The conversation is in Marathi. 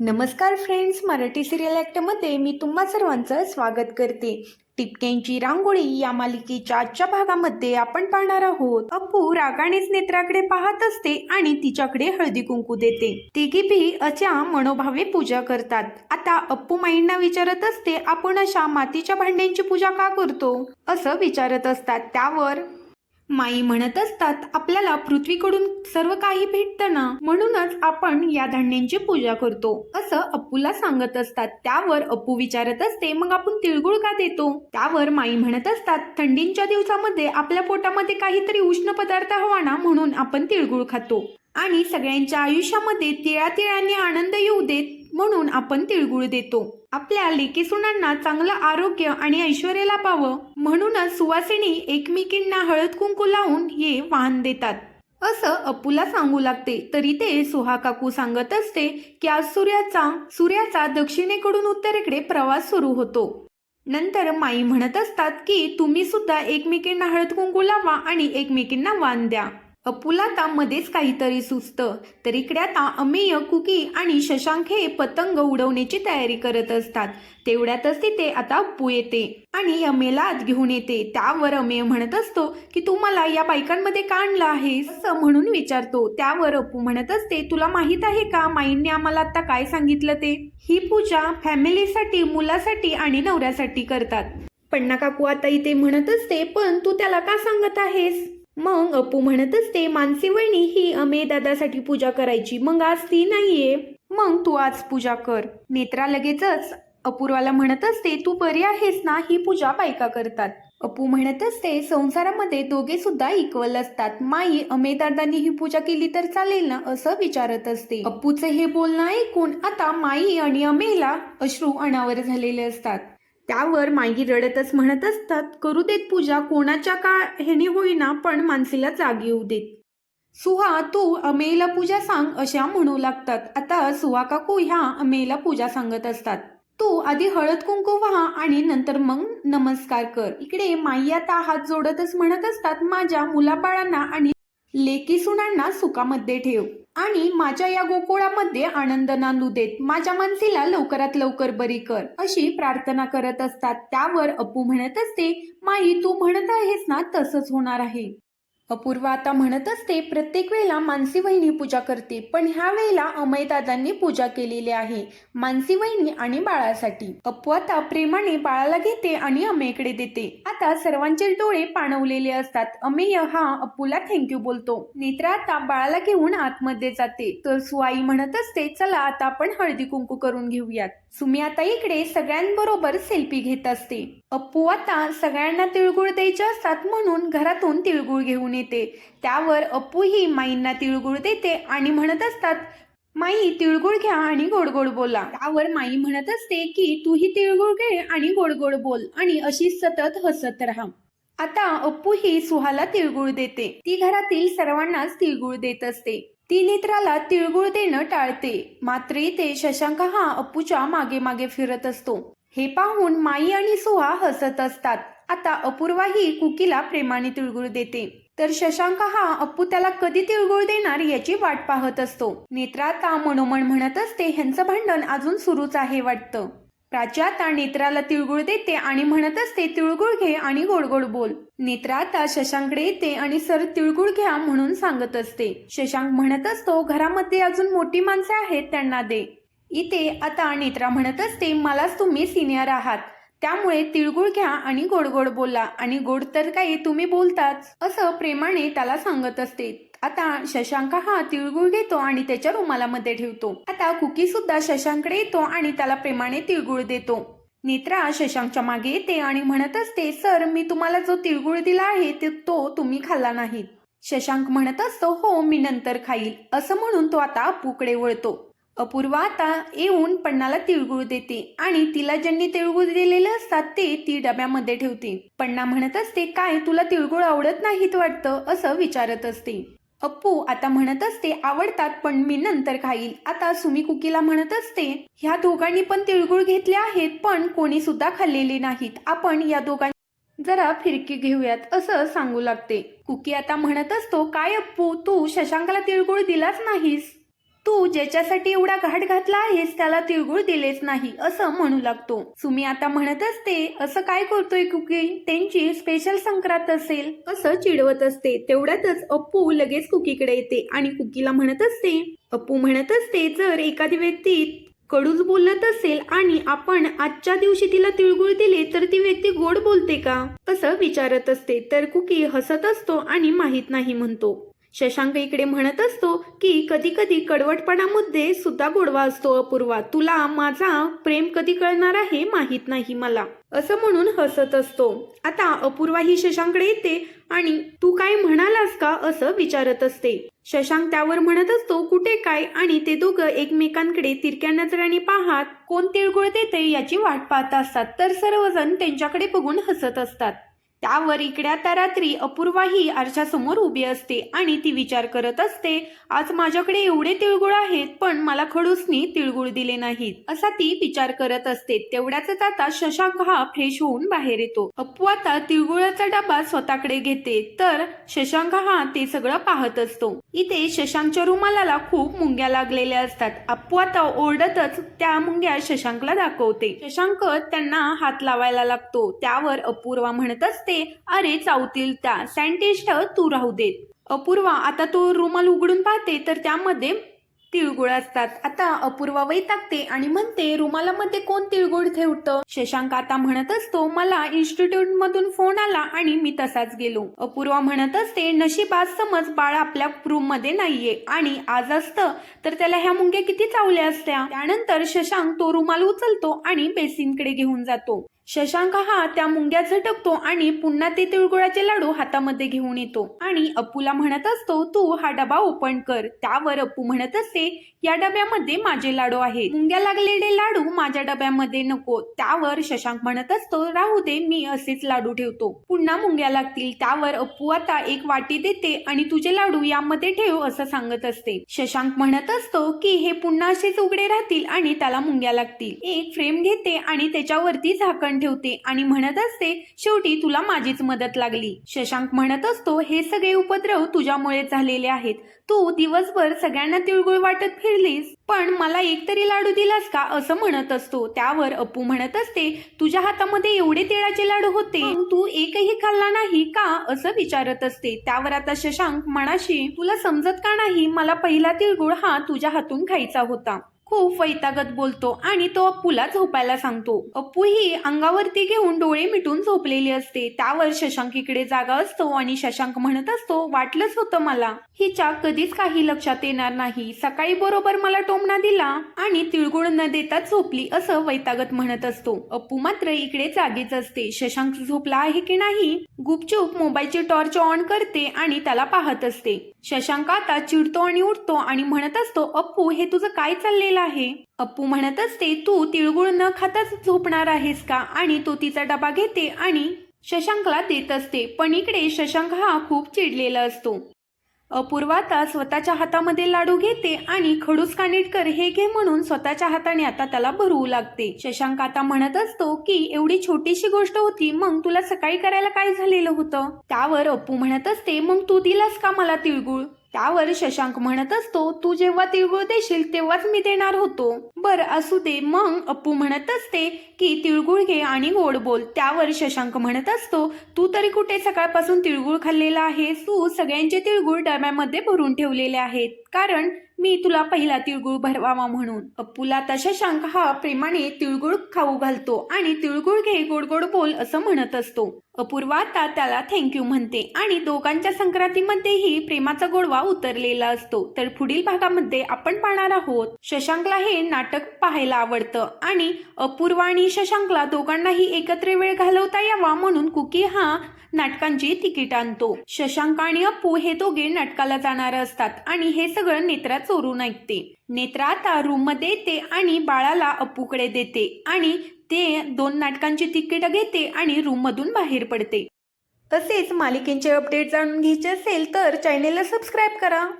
नमस्कार फ्रेंड्स मराठी सिरियल ॲक्टमध्ये मी तुम्हा सर्वांचं स्वागत करते. टिपक्यांची रांगोळी या मालिकेच्या आजच्या भागामध्ये आपण पाहणार आहोत. अप्पू रागानेच नेत्राकडे पाहत असते आणि तिच्याकडे हळदी कुंकू देते. तिघीबी अशा मनोभावे पूजा करतात. आता अप्पू माईंना विचारत असते आपण अशा मातीच्या भांड्यांची पूजा का करतो? असं विचारत असतात त्यावर माई म्हणत असतात आपल्याला पृथ्वीकडून सर्व काही भेटतं ना? म्हणूनच आपण या धान्यांची पूजा करतो असं अप्पूला सांगत असतात. त्यावर अप्पू विचारत असते मग आपण तिळगुळ का देतो? त्यावर माई म्हणत असतात थंडींच्या दिवसामध्ये आपल्या पोटामध्ये काहीतरी उष्ण पदार्थ हवा ना म्हणून आपण तिळगुळ खातो. आणि सगळ्यांच्या आयुष्यामध्ये तिळातिळाने आनंद येऊ देत म्हणून आपण तिळगुळ देतो. आपल्या लेकी सुनांना चांगलं आरोग्य आणि ऐश्वर लाभावं म्हणूनच सुवासिनी एकमेकींना हळद कुंकू लावून हे वाहन देतात. असं अप्पूला सांगू लागते. तरी ते सुहा काकू सांगत असते की आज सूर्याचा सूर्याचा दक्षिणेकडून उत्तरेकडे प्रवास सुरू होतो. नंतर माई म्हणत असतात की तुम्ही सुद्धा एकमेकींना हळद कुंकू लावा आणि एकमेकींना वाण द्या. अपुला आता मध्येच काहीतरी सुचतं. तर इकडे आता अमेय कुकी आणि शशांक हे पतंग उडवण्याची तयारी करत असतात. तेवढ्यातच तिथे आता अप्पू येते आणि अमेला आत घेऊन येते. त्यावर अमेय म्हणत असतो की तू मला या बायकांमध्ये का आणलं आहेस? असं म्हणून विचारतो. त्यावर अप्पू म्हणत असते तुला माहीत आहे का माईंनी आम्हाला आता काय सांगितलं ते? ही पूजा फॅमिलीसाठी मुलासाठी आणि नवऱ्यासाठी करतात. पण्णा काकू आता इथे म्हणत असते पण तू त्याला का सांगत आहेस? मग अप्पू म्हणत असते मानसी वहिनी ही अमे दादासाठी पूजा करायची. मग आज ती नाहीये. मग तू आज पूजा कर. नेत्रा लगेचच अपूर्वाला म्हणत असते तू बरी आहेस ना? ही पूजा बायका करतात. अप्पू म्हणत असते संसारामध्ये दोघे सुद्धा इक्वल असतात. माई अमेदादांनी ही पूजा केली तर चालेल ना? असं विचारत असते. अप्पूचे हे बोलणं ऐकून आता माई आणि अमेला अश्रू अनावर झालेले असतात. त्यावर माई रडतच म्हणत असतात करू देत पूजा कोणाच्या का ह्यानी होईना पण मानसीला जाग येऊ देत. सुहा तू अमेला पूजा सांग अशा म्हणू लागतात. आता सुहा काकू ह्या अमेला पूजा सांगत असतात. तू आधी हळद कुंकू व्हा आणि नंतर मग नमस्कार कर. इकडे माई आता हात जोडतच म्हणत असतात माझ्या मुलाबाळांना आणि लेकी सुनांना सुखामध्ये ठेव. आणि माझ्या या गोकुळामध्ये आनंद नांदू देत माझ्या मानसीला लवकरात लवकर बरी कर अशी प्रार्थना करत असतात. त्यावर अप्पू म्हणत असते माई तू म्हणत आहेस ना तसंच होणार आहे. अपूर्वा आता म्हणत असते प्रत्येक वेळेला मानसी वहिनी पूजा करते पण ह्या वेळेला अमयदादांनी पूजा केलेली आहे मानसी वहिनी आणि बाळासाठी. अप्पू आता प्रेमाने बाळाला घेते आणि अमेयकडे देते. आता सर्वांचे डोळे पाणवलेले असतात. अमेय हा अप्पूला थँक्यू बोलतो. नेत्रा आता बाळाला घेऊन आतमध्ये जाते. तर सुआई म्हणत असते चला आता आपण हळदी कुंकू करून घेऊयात. सुमी आता इकडे सगळ्यांबरोबर सेल्फी घेत असते. अप्पू आता सगळ्यांना तिळगुळ द्यायचे असतात म्हणून घरातून तिळगुळ घेऊन येते. त्यावर अप्पू ही माईंना तिळगुळ देते आणि म्हणत असतात माई तिळगुळ घ्या आणि गोड गोड बोला. त्यावर माई म्हणत असते की तूही तिळगुळ घे आणि गोड गोड बोल आणि अशी सतत हसत राहा. आता अप्पू ही सुहाला तिळगुळ देते. ती घरातील सर्वांनाच तिळगुळ देत असते. ती नेत्राला तिळगुळ देणं टाळते. मात्र इथे शशांक हा अप्पूच्या मागे मागे फिरत असतो. हे पाहून माई आणि सुहा हसत असतात. आता अपूर्वा ही कुकीला प्रेमाने तिळगुळ देते. तर शशांक हा अप्पू त्याला कधी तिळगुळ देणार याची वाट पाहत असतो. नेत्रा आता मनोमन म्हणत असते ह्यांचं भांडण अजून सुरूच आहे वाटतं. प्राची आता नेत्राला तिळगुळ देते आणि म्हणत असते तिळगुळ घे आणि गोड गोड बोल. नेत्राता शशांकडे येते आणि सर तिळगुळ घ्या म्हणून सांगत असते. शशांक म्हणत असतो घरामध्ये अजून मोठी माणसे आहेत त्यांना दे. इथे आता नेत्रा म्हणत असते मलाच तुम्ही सिनियर आहात. त्यामुळे तिळगुळ घ्या आणि गोड गोड बोला आणि गोड तर काही तुम्ही बोलताच असं प्रेमाने त्याला सांगत असते. आता शशांक हा तिळगुळ घेतो आणि त्याच्या रुमालामध्ये ठेवतो. आता कुकी सुद्धा शशांकडे येतो आणि त्याला प्रेमाने तिळगुळ देतो. नेत्रा शशांकच्या मागे येते आणि म्हणत असते सर मी तुम्हाला जो तिळगुळ दिला आहे ते तो तुम्ही खाल्ला नाहीत शशांक म्हणत असतो हो मी नंतर खाईल. असं म्हणून तो आता अपूकडे वळतो. अपूर्वा आता येऊन पण्णाला तिळगुळ देते आणि तिला ज्यांनी तिळगुळ दिलेलं असतात ते ती डब्यामध्ये ठेवते. पण्णा म्हणत असते काय तुला तिळगुळ आवडत नाहीत वाटतं? असं विचारत असते. अप्पू आता म्हणत असते आवडतात पण मी नंतर खाईल. आता सुमी कुकीला म्हणत असते ह्या दोघांनी पण तिळगुळ घेतले आहेत पण कोणी सुद्धा खाल्लेले नाहीत. आपण या दोघां जरा फिरकी घेऊयात असं सांगू लागते. कुकी आता म्हणत असतो काय अप्पू तू शशांकाला तिळगुळ दिलाच नाहीस. तू ज्याच्यासाठी एवढा घाट घातला आहेस त्याला तिळगुळ दिलेच नाही असं म्हणू लागतो. सुमी आता म्हणत असते असं काय करतोय कुकी? त्यांची स्पेशल संक्रांत असेल. असं चिडवत असते. तेवढ्यातच अप्पू लगेच कुकीकडे येते आणि कुकीला म्हणत असते अप्पू म्हणत असते जर एखादी व्यक्ती कडूच बोलत असेल आणि आपण आजच्या दिवशी तिला तिळगुळ दिले तर ती व्यक्ती गोड बोलते का? असं विचारत असते. तर कुकी हसत असतो आणि माहीत नाही म्हणतो. शशांक इकडे म्हणत असतो की कधी कधी कडवटपणामध्ये सुद्धा गोडवा असतो अपूर्वा. तुला माझा प्रेम कधी कळणार आहे माहीत नाही मला. असं म्हणून हसत असतो. आता अपूर्वा ही शशांकडे येते आणि तू काय म्हणालास का असं विचारत असते. शशांक त्यावर म्हणत असतो कुठे काय? आणि ते दोघं एकमेकांकडे तिरक्या नजराने पाहत कोण तिळगुळ देते याची वाट पाहत असतात. तर सर्वजण त्यांच्याकडे बघून हसत असतात. त्यावर इकड्या त्या रात्री अपूर्वाही आरशा आरशासमोर उभी असते आणि ती विचार करत असते आज माझ्याकडे एवढे तिळगुळ आहेत पण मला खडूसनी तिळगुळ दिले नाहीत. असा ती विचार करत असते. तेवढ्याच आता शशांक हा फ्रेश होऊन बाहेर येतो. अप्पू आता तिळगुळाचा डबा स्वतःकडे घेते. तर शशांक हा ते सगळं पाहत असतो. इथे शशांकच्या रुमालाला खूप मुंग्या लागलेल्या असतात. अप्पू आता ओरडतच त्या मुंग्या शशांकला दाखवते. शशांक त्यांना हात लावायला लागतो. त्यावर अपूर्वा म्हणत असते अरे चावतील त्या. सायंटिस्ट तू राहू देत अपूर्वा आता तो रुमाल उघडून पाहते तर त्यामध्ये तिळगुळ असतात. आता अपूर्वा वैतागते आणि म्हणते रुमालामध्ये कोण तिळगुळ ठेवतं? शशांक आता म्हणत असतो मला इन्स्टिट्यूट मधून फोन आला आणि मी तसाच गेलो. अपूर्वा म्हणत असते नशीबात समज बाळ आपल्या रूममध्ये नाहीये आणि आज असतं तर त्याला ह्या मुंग्या किती चावल्या असत्या? त्यानंतर शशांक तो रुमाल उचलतो आणि बेसिनकडे घेऊन जातो. शशांक हा त्या मुंग्या झटकतो आणि पुन्हा ते तिळगुळाचे लाडू हातामध्ये घेऊन येतो. आणि अप्पूला म्हणत असतो तू हा डबा ओपन कर. त्यावर अप्पू म्हणत असते या डब्यामध्ये माझे लाडू आहेत. मुंग्या लागलेले लाडू माझ्या डब्यामध्ये नको. त्यावर शशांक म्हणत असतो राहू दे मी असेच लाडू ठेवतो. पुन्हा मुंग्या लागतील. त्यावर अप्पू आता एक वाटी देते आणि तुझे लाडू यामध्ये ठेव असं सांगत असते. शशांक म्हणत असतो की हे पुन्हा असेच उघडे राहतील आणि त्याला मुंग्या लागतील. एक फ्रेम घेते आणि त्याच्यावरती झाकण ठेवते आणि म्हणत असते शेवटी तुला माझीच मदत लागली. शशांक म्हणत असतो हे सगळे उपद्रव तुझ्यामुळे झालेले आहेत. तू दिवसभर सगळ्यांना तिळगुळ वाटत फिरलीस. पण मला एक तरी लाडू दिलास का? असं म्हणत असतो. त्यावर अप्पू म्हणत असते तुझ्या हातामध्ये एवढे तिळाचे लाडू होते. तू एकही खाल्ला नाही का? असं विचारत असते. त्यावर आता शशांक मनाशी तुला समजत का नाही? मला पहिला तिळगुळ हा तुझ्या हातून खायचा होता. खूप वैतागत बोलतो आणि तो अप्पूला झोपायला सांगतो. अप्पू ही अंगावरती घेऊन डोळे मिटून झोपलेली असते. त्यावर शशांक इकडे जागा असतो आणि शशांक म्हणत असतो वाटलंच होतं मला. हिच्या कधीच काही लक्षात येणार नाही. सकाळी बरोबर मला टोमणा दिला आणि तिळगुळ न देताच झोपली असं वैतागत म्हणत असतो. अप्पू मात्र इकडे जागीच असते. शशांक झोपला आहे की नाही गुपचूप मोबाईलची टॉर्च ऑन करते आणि त्याला पाहत असते. शशांक आता चिडतो आणि उठतो आणि म्हणत असतो अप्पू हे तुझं काय चाललेलं आहे? अप्पू म्हणत असते तू तिळगुळ न खाताच झोपणार आहेस का? आणि तो तिचा डबा घेते आणि शशांकला देत असते. पण इकडे शशांक हा खूप चिडलेला असतो. अपूर्वाता स्वतःच्या हातामध्ये लाडू घेते आणि खडूस कानेटकर हे घे म्हणून स्वतःच्या हाताने आता त्याला भरवू लागते. शशांक आता म्हणत असतो की एवढी छोटीशी गोष्ट होती मग तुला सकाळी करायला काय झालेलं होतं? त्यावर अप्पू म्हणत असते मग तू दिलास का मला तिळगुळ? त्यावर शशांक म्हणत असतो तू जेव्हा तिळगुळ देशील तेव्हाच मी देणार होतो. बर असू दे. मग अप्पू म्हणत असते की तिळगुळ घे आणि गोड बोल. त्यावर शशांक म्हणत असतो तू तरी कुठे सकाळपासून तिळगुळ खाल्लेला आहेस? तू सगळ्यांचे तिळगुळ डब्यामध्ये भरून ठेवलेले आहेत. कारण मी तुला पहिला तिळगुळ भरवावा म्हणून. अप्पूला तशा शशांक हा प्रेमाने तिळगुळ खाऊ घालतो आणि तिळगुळ घे गोड गोड बोल असं म्हणत असतो. अपूर्वा आता त्याला थँक्यू म्हणते आणि दोघांच्या संक्रांतीमध्येही प्रेमाचा गोडवा उतरलेला असतो. तर पुढील भागामध्ये आपण पाहणार आहोत शशांकला हे नाटक पाहायला आवडतं आणि अपूर्वा आणि शशांकला दोघांनाही एकत्र वेळ घालवता यावा म्हणून कुकी हा नाटकांची तिकीट आणतो. शशांक आणि अप्पू हे दोघे नाटकाला जाणार असतात आणि हे सगळं नेत्रात चोरून ऐकते. नेत्रा आता रूममध्ये येते आणि बाळाला अपुकडे देते आणि ते दोन नाटकांची तिकीट घेते आणि रूम मधून बाहेर पडते. तसेच मालिकेचे अपडेट जाणून घ्यायचे असेल तर चॅनेलला सबस्क्राईब करा.